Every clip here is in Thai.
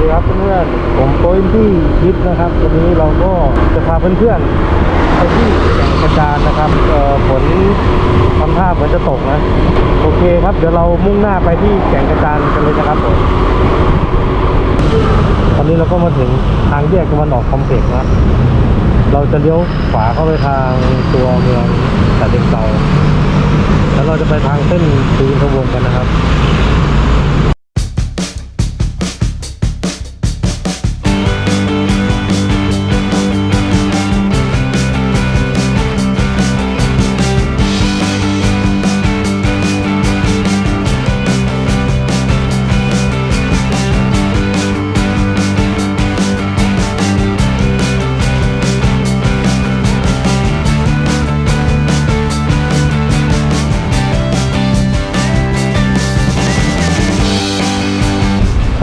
ดีครับเพื่อนๆผมโปรอินที่ยิปนะครับวันนี้เราก็จะพาเพื่อนๆไปที่แก่งกระจานนะครับเอ่อฝนทำท่าเหมือนจะตกนะ โอเคครับ เดี๋ยวเรามุ่งหน้าไปที่แก่งกระจานกันเลยนะครับผมตอนนี้เราก็มาถึงทางแยกตะวันออกคอมเพล็กซ์นะเราจะเลี้ยวขวาเข้าไปทางตัวเมืองฉะเชิงเทราแล้วเราจะไปทางเส้นสุวินทวงกันนะครับ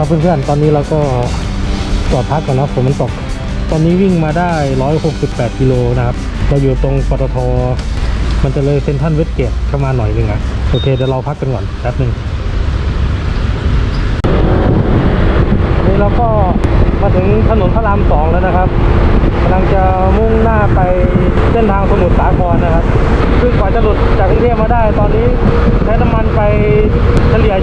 ครับเพื่อนๆ ตอนนี้เราก็จอดพักก่อนนะฝนมันตก ตอนนี้วิ่งมาได้ 168 กิโลนะครับ เราอยู่ตรงปตท มันจะเลยเซ็นทรัลเวสเกตเข้ามาหน่อยหนึงอะโอเคเดี๋ยวเราพักกันก่อนแป๊บหนึ่งนี่เราก็มาถึงถนนพระรามสองแล้วนะครับกำลังจะมุ่งหน้าไปเส้นทางสมุทรสาครนะครับซึ่งกว่าจะหลุดจากกรุงเทพมาได้ ตอนนี้ใช้น้ำมันไปเฉลี่ย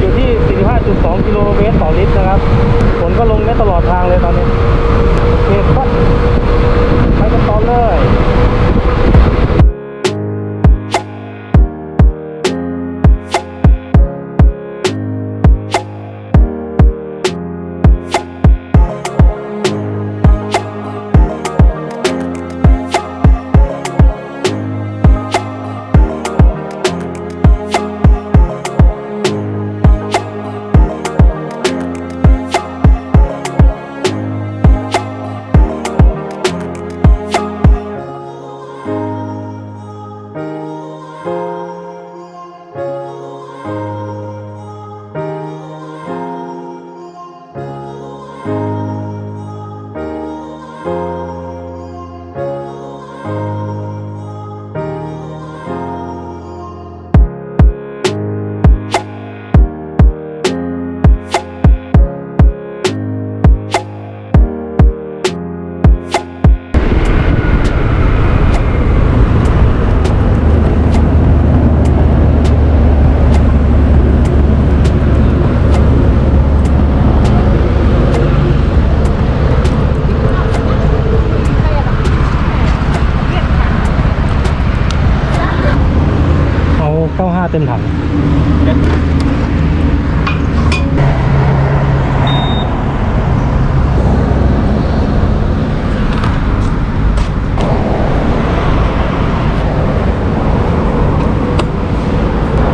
95เต็มถัง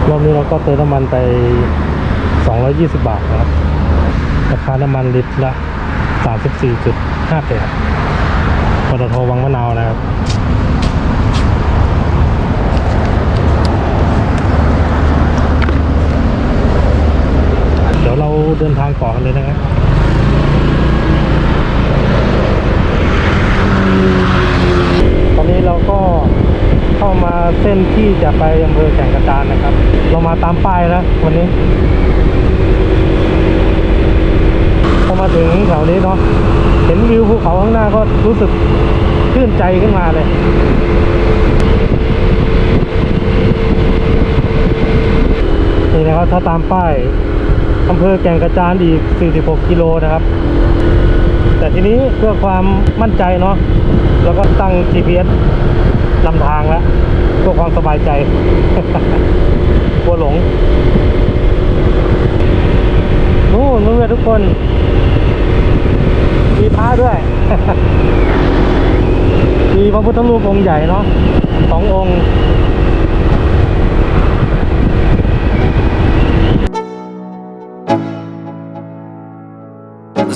รอบนี้เราก็เติมน้ำมันไป 220 บาทนะครับ ราคาน้ำมันลิตรละ 34.58ปตทวังมะนาวนะครับ เราเดินทางต่อกันเลยนะครับตอนนี้เราก็เข้ามาเส้นที่จะไปอำเภอแก่งกระจานนะครับ เรามาตามป้ายแล้ววันนี้พอมาถึงแถวนี้เนาะเห็นวิวภูเขาข้างหน้าก็รู้สึกชื่นใจขึ้นมาเลยนี่นะครับถ้าตามป้าย อำเภอแก่งกระจานอีก 46 กิโลนะครับ แต่ทีนี้เพื่อความมั่นใจเนาะแล้วก็ตั้ง GPS นำทางแล้วเพื่อความสบายใจกลัวหลงโอ้เพื่อนทุกคน มีพระด้วย มีพระพุทธรูปองค์ใหญ่เนาะสององค์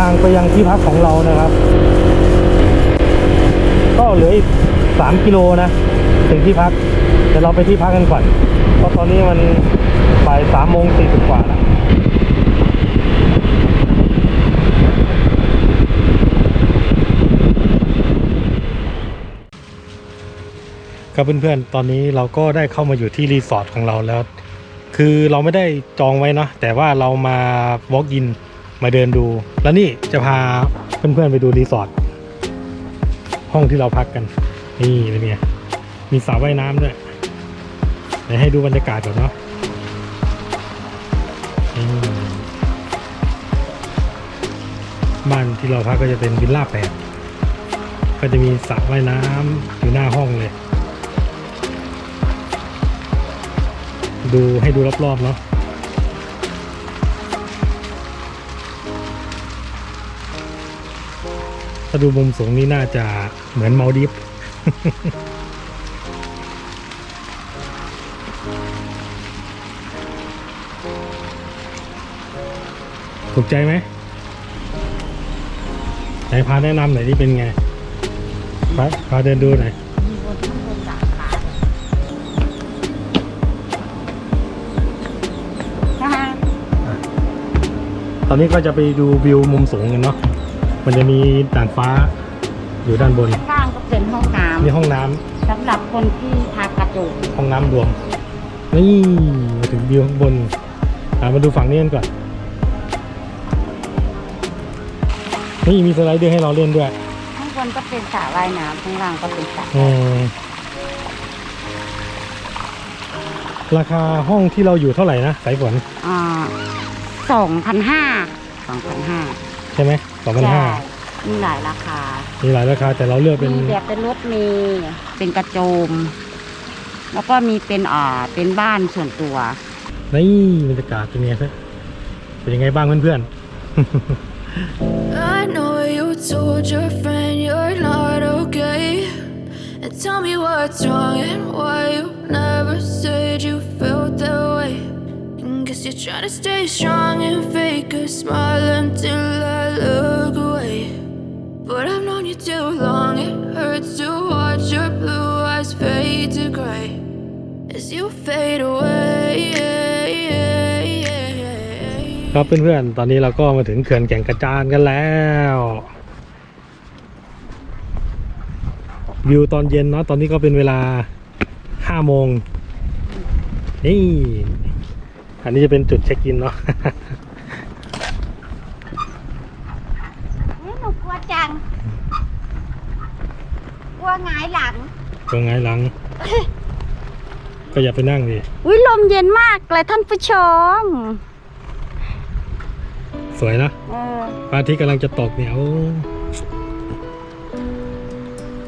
ทางไปยังที่พักของเรานะครับ ก็เหลืออีกสามกิโลนะ ถึงที่พักเดี๋ยวเราไปที่พักกันก่อนเพราะตอนนี้มันบ่ายสามโมงสี่สิบกว่าแล้วครับเพื่อนๆ ตอนนี้เราก็ได้เข้ามาอยู่ที่รีสอร์ทของเราแล้ว คือเราไม่ได้จองไว้เนาะแต่ว่าเรามา walk in มาเดินดู แล้วนี่จะพาเพื่อนๆไปดูรีสอร์ทห้องที่เราพักกัน นี่เป็นไงมีสระว่ายน้ำด้วยเดี๋ยวให้ดูบรรยากาศก่อนเนาะบ้านที่เราพักก็จะเป็นวิลล่าแปดก็จะมีสระว่ายน้ำอยู่หน้าห้องเลย ดูให้ดูรอบๆเนาะ ถ้าดูมุมสูงนี่น่าจะเหมือนมาลดิฟถูกใจไหมไหนพาแนะนำหน่อยที่เป็นไง พาพาเดินดูหน่อยมีบนข้างบนสามขานะคะตอนนี้ก็จะไปดูวิวมุมสูงกันเนาะ มันจะมีด่านฟ้าอยู่ด้านบน ข้างก็เป็นห้องน้มีห้องน้ำำสำหรับคนที่ทากระจกห้องน้ำรวม นี่มาถึงวิวข้างบนอ่ามาดูฝั่งนี้กันก่อน นี่มีสไลเดอร์ให้เราเล่นด้วย ข้างบนก็เป็นสระว่ายน้ำข้างล่างก็เป็นสระอืมราคาห้องที่เราอยู่เท่าไหร่นะสายฝนอ่าสองพันห้าสองพันห้าใช่ไหม สองพันห้ามีหลายราคา มีหลายราคาแต่เราเลือกเป็นมีแบบเป็นรถเมล์เป็นกระโจม แล้วก็มีเป็นอ่าเป็นบ้านส่วนตัว นี่บรรยากาศเป็นไงครับเป็นยังไงบ้างเพื่อน I know you told your friend you're not okay. And tell me what's wrong and why you never said you felt that way. And guess you're trying to stay strong and fake a smile until I look away. But I've known you too long, it hurts to watch your blue eyes fade to gray as you fade away. ๆครับเพื่อนๆ ตอนนี้เราก็มาถึงเขื่อนแก่งกระจานกันแล้ว วิวตอนเย็นเนาะ ตอนนี้ก็เป็นเวลาห้าโมง นี่ อันนี้จะเป็นจุดเช็คอินเนาะเฮ้ยหนูกลัวจัง กลัวหงายหลังตรงไงหลัง ก็อย่าไปนั่งดิอุ้ยลมเย็นมากเลยท่านผู้ชม สวยนะเออพระอาทิตย์กำลังจะตกเนี่ยโอ้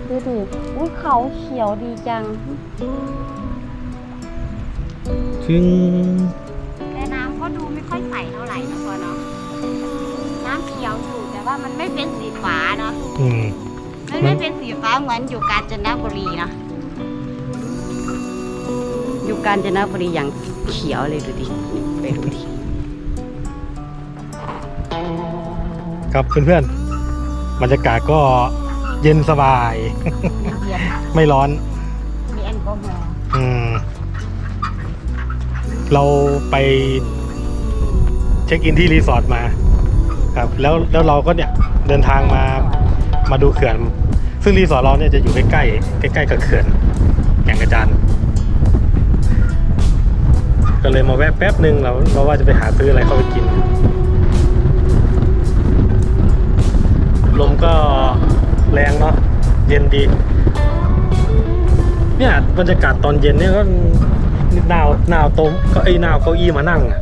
ดูดิอุ้ยเขาเขียวดีจัง ซึ่ง ว่ามันไม่เป็นสีฟ้าเนาะอืม มันไม่เป็นสีฟ้าเหมือนอยู่กาญจนบุรีนะอยู่กาญจนบุรีอย่างเขียวเลยดูดินี่ไปดูดิครับเพื่อนๆบรรยากาศก็เย็นสบาย เย็นไม่ร้อน มีแอลกอฮอล์อืม เราไปเช็คอินที่รีสอร์ทมา ครับแล้วแล้วเราก็เนี่ยเดินทางมามาดูเขื่อน ซึ่งรีสอร์ทเราเนี่ยจะอยู่ใกล้ใกล้ใกล้กับเขื่อนแก่งกระจานก็เลยมาแวะแป๊บหนึ่งเราเราว่าจะไปหาซื้ออะไรเข้าไปกิน ลมก็แรงเนาะเย็นดี เนี่ยบรรยากาศตอนเย็นเนี่ยก็หนาวหนาวโต๊ะก็ไอ้หนาวเก้าอี้มานั่งอะ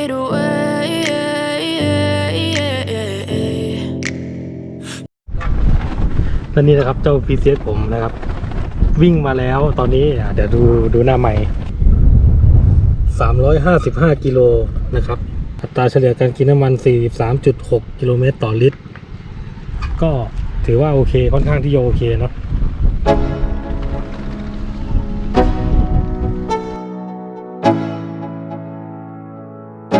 Fade away. และนี่นะครับเจ้า PCS ผมนะครับ วิ่งมาแล้วตอนนี้อะเดี๋ยวดูดูหน้าใหม่ 355 กิโลนะครับ อัตราเฉลี่ยการกินน้ำมัน 43.6 กิโลเมตรต่อลิตร ก็ถือว่าโอเคค่อนข้างที่จะโอเคเนาะ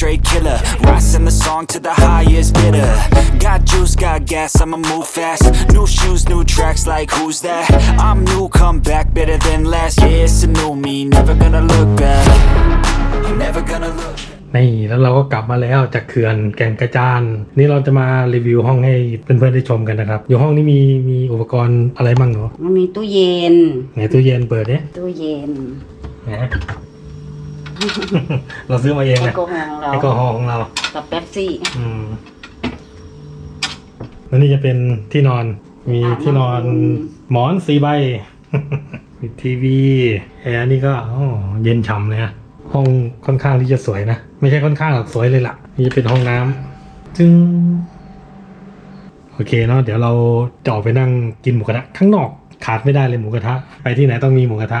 straight killer Rising the song to the highest bidder Got juice, got gas, I'ma move fast New shoes, new tracks, like who's that? I'm new, come back better than last Yeah, it's a new me, never gonna look back I'm never gonna look back นี่แล้วเราก็กลับมาแล้วจากเขื่อนแก่งกระจาน นี่เราจะมารีวิวห้องให้เพื่อนๆได้ชมกันนะครับ อยู่ห้องนี้มีมีอุปกรณ์อะไรบ้างเนาะมันมีตู้เย็น ไหนตู้เย็นเปิดเนี่ยตู้เย็นนะ เราซื้อมาเองแอลนะกอฮอล์ของเราแอลกอฮอล์ของเรา กับเป๊ปซี่อืมแล้วนี่จะเป็นที่นอน มีที่นอนหมอนสีใบ มีทีวีแอร์นี่ก็อ๋อเย็นฉ่ำเลยนะห้องค่อนข้างที่จะสวยนะ ไม่ใช่ค่อนข้างหรอกสวยเลยล่ะ นี่จะเป็นห้องน้ำจึงโอเคเนาะเดี๋ยวเราจะออกไปนั่งกินหมูกระทะข้างนอกขาดไม่ได้เลยหมูกระทะ ไปที่ไหนต้องมีหมูกระทะ